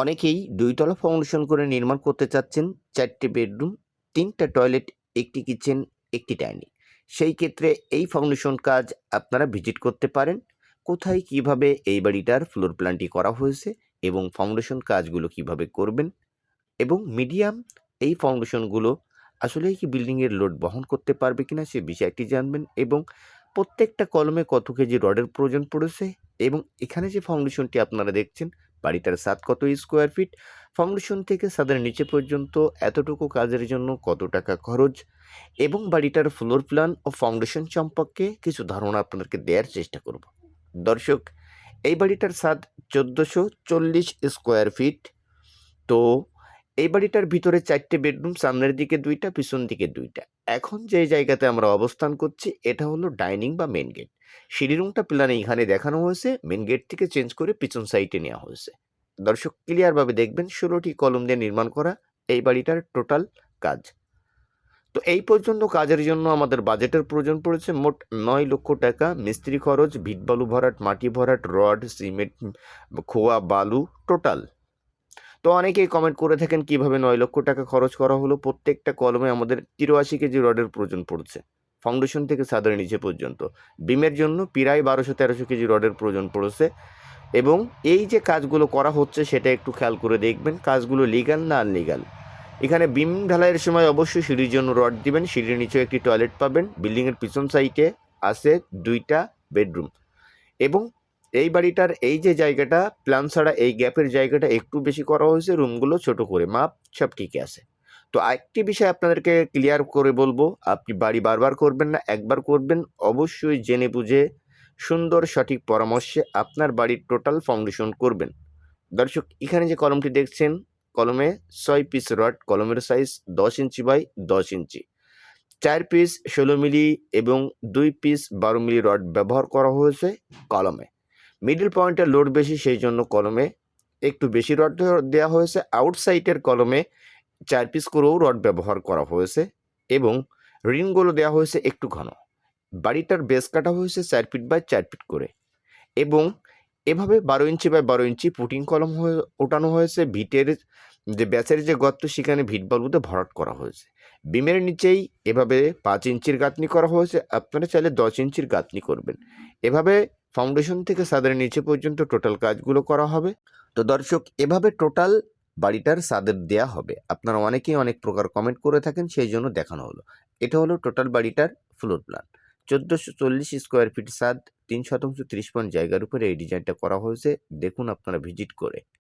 অনেকেই দুইতলা ফাউন্ডেশন করে নির্মাণ করতে চাচ্ছেন, চারটে বেডরুম, তিনটা টয়লেট, একটি কিচেন, একটি ডাইনিং। সেই ক্ষেত্রে এই ফাউন্ডেশন কাজ আপনারা ভিজিট করতে পারেন। কোথায় কীভাবে এই বাড়িটার ফ্লোর প্ল্যানটি করা হয়েছে এবং ফাউন্ডেশন কাজগুলো কীভাবে করবেন এবং মিডিয়াম এই ফাউন্ডেশনগুলো আসলেই কি বিল্ডিংয়ের লোড বহন করতে পারবে কিনা সে বিষয়টি জানবেন এবং প্রত্যেকটা কলমে কত কেজি রডের প্রয়োজন পড়েছে এবং এখানে যে ফাউন্ডেশনটি আপনারা দেখছেন বাড়িটার সাত কত স্কোয়ার ফিট ফাউন্ডেশন থেকে সাদের নিচে পর্যন্ত এতটুকু কাজের জন্য কত টাকা খরচ এবং বাড়িটার ফ্লোর প্ল্যান ও ফাউন্ডেশন সম্পর্কে কিছু ধারণা আপনাদেরকে দেওয়ার চেষ্টা করব। দর্শক, এই বাড়িটার সাদ চোদ্দোশো চল্লিশ স্কোয়ার ফিট তো এই বাড়িটার ভিতরে চারটে বেডরুম, সামনের দিকে দুইটা, পিছন দিকে দুইটা। এখন যে জায়গাতে আমরা অবস্থান করছি, এটা হলো ডাইনিং বা মেন গেট সিঁড়ি রুমটা প্ল্যানে এখানে দেখানো হয়েছে মেন গেট থেকে চেঞ্জ করে পিছন সাইডে নেওয়া হয়েছে। দর্শক ক্লিয়ারভাবে দেখবেন, ষোলোটি কলম দিয়ে নির্মাণ করা এই বাড়িটার টোটাল কাজ। তো এই পর্যন্ত কাজের জন্য আমাদের বাজেটের প্রয়োজন পড়েছে মোট নয় লক্ষ টাকা। মিস্ত্রি খরচ ভিট বালু ভরাট, মাটি ভরাট, রড, সিমেন্ট, খোয়া, বালু টোটাল তো অনেকেই কমেন্ট করে থাকেন কীভাবে নয় লক্ষ টাকা খরচ করা হলো। প্রত্যেকটা কলমে আমাদের তিরাশি কেজি রডের প্রয়োজন পড়ছে। ফাউন্ডেশন থেকে সাদের নিচে পর্যন্ত। বিমের জন্য প্রায় বারোশো তেরোশো কেজি রডের প্রয়োজন পড়েছে। এবং এই যে কাজগুলো করা হচ্ছে সেটা একটু খেয়াল করে দেখবেন, কাজগুলো লিগাল না আনলিগাল এখানে বিম ঢালাইয়ের সময় অবশ্যই সিঁড়ির জন্য রড দিবেন। সিঁড়ির নিচেও একটি টয়লেট পাবেন। বিল্ডিংয়ের পিছন সাইডে আছে দুইটা বেডরুম এবং এই বাড়িটার এই যে জায়গাটা প্ল্যান ছাড়া এই গ্যাপের জায়গাটা একটু বেশি করা হয়েছে, রুমগুলো ছোট করে, মাপ সব ঠিক আছে। তো একটি বিষয় আপনাদেরকে ক্লিয়ার করে বলব, আপনি বাড়ি বারবার করবেন না, একবার করবেন, অবশ্যই জেনে বুঝে, সুন্দর সঠিক পরামর্শে আপনার বাড়ির টোটাল ফাউন্ডেশন করবেন। দর্শক, এখানে যে কলমটি দেখছেন, কলমে ছয় পিস রড কলমের সাইজ দশ ইঞ্চি বাই দশ ইঞ্চি। চার পিস ষোলো মিলি এবং দুই পিস বারো মিলি রড ব্যবহার করা হয়েছে কলমে। মিডল পয়েন্টের লোড বেশি সেই জন্য কলমে একটু বেশি রড দেওয়া হয়েছে। আউটসাইডের কলমে চার পিস করেও রড ব্যবহার করা হয়েছে এবং রিংগুলো দেওয়া হয়েছে একটু ঘন। বাড়িটার বেস কাটা হয়েছে চার ফিট বাই চার ফিট করে এবং এভাবে বারো ইঞ্চি বাই বারো ইঞ্চি পুটিং কলম হয়ে ওঠানো হয়েছে। ভিটের যে ব্যাচের যে গর্ত, সেখানে ভিট বালুতে ভরাট করা হয়েছে। বিমের নিচেই এভাবে পাঁচ ইঞ্চির গাঁথনি করা হয়েছে। আপনারা চাইলে দশ ইঞ্চির গাঁথনি করবেন। এভাবে ফাউন্ডেশন থেকে সাদের নিচে পর্যন্ত টোটাল কাজগুলো করা হবে। তো দর্শক, এভাবে টোটাল বাড়িটার সাদের দেয়া হবে। আপনারা অনেকেই অনেক প্রকার কমেন্ট করে থাকেন, সেই জন্য দেখানো হলো। এটা হলো টোটাল বাড়িটার ফ্লোর প্ল্যান চোদ্দোশো চল্লিশ স্কোয়ার ফিট সাদ, তিন শতাংশ ত্রিশ পয়েন্ট জায়গার উপরে এই ডিজাইনটা করা হয়েছে। দেখুন আপনারা ভিজিট করে।